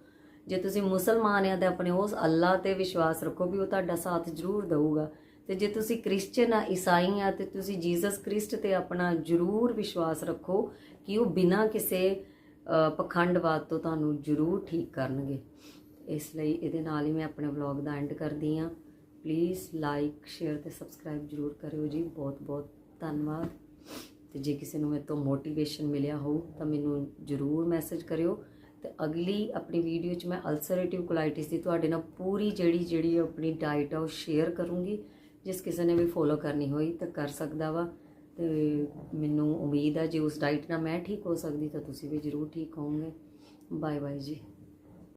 ਜੇ ਤੁਸੀਂ ਮੁਸਲਮਾਨ ਆ ਤੇ ਆਪਣੇ ਉਸ ਅੱਲਾ ਤੇ ਵਿਸ਼ਵਾਸ ਰੱਖੋ ਵੀ ਉਹ ਤੁਹਾਡਾ ਸਾਥ ਜ਼ਰੂਰ ਦੇਊਗਾ। ਤੇ ਜੇ ਤੁਸੀਂ ਕ੍ਰਿਸਚੀਅਨ ਆ, ਈਸਾਈ ਆ ਤੇ ਤੁਸੀਂ ਜੀਸਸ ਕ੍ਰਿਸਟ ਤੇ ਆਪਣਾ ਜ਼ਰੂਰ ਵਿਸ਼ਵਾਸ ਰੱਖੋ ਕਿ ਉਹ ਬਿਨਾਂ ਕਿਸੇ ਪਖੰਡਵਾਦ ਤੋਂ ਤੁਹਾਨੂੰ ਜ਼ਰੂਰ ਠੀਕ ਕਰਨਗੇ। ਇਸ ਲਈ ਇਹਦੇ ਨਾਲ ਹੀ ਮੈਂ ਆਪਣੇ ਵਲੌਗ ਦਾ ਐਂਡ ਕਰਦੀ ਹਾਂ। ਪਲੀਜ਼ ਲਾਈਕ ਸ਼ੇਅਰ ਤੇ ਸਬਸਕ੍ਰਾਈਬ ਜ਼ਰੂਰ ਕਰਿਓ ਜੀ। ਬਹੁਤ ਬਹੁਤ ਧੰਨਵਾਦ। ਤੇ ਜੇ ਕਿਸੇ ਨੂੰ ਮੇਰੇ ਤੋਂ ਮੋਟੀਵੇਸ਼ਨ ਮਿਲਿਆ ਹੋ ਤਾਂ ਮੈਨੂੰ ਜ਼ਰੂਰ ਮੈਸੇਜ ਕਰਿਓ। ਤੇ ਅਗਲੀ ਆਪਣੀ ਵੀਡੀਓ 'ਚ ਮੈਂ ਅਲਸਰੇਟਿਵ ਕੋਲਾਈਟਿਸ ਦੀ ਤੁਹਾਡੇ ਨਾਲ ਪੂਰੀ ਜਿਹੜੀ ਜਿਹੜੀ ਆਪਣੀ ਡਾਈਟ ਆ ਉਹ ਸ਼ੇਅਰ ਕਰੂੰਗੀ। ਜਿਸ ਕਿਸੇ ਨੇ ਵੀ ਫੋਲੋ ਕਰਨੀ ਹੋਈ ਤਾਂ ਕਰ ਸਕਦਾ ਵਾ। ਤੇ ਮੈਨੂੰ ਉਮੀਦ ਆ ਜੇ ਉਸ ਡਾਈਟ ਨਾਲ ਮੈਂ ਠੀਕ ਹੋ ਸਕਦੀ ਤਾਂ ਤੁਸੀਂ ਵੀ ਜ਼ਰੂਰ ਠੀਕ ਹੋਵੋਗੇ। ਬਾਏ ਬਾਏ ਜੀ।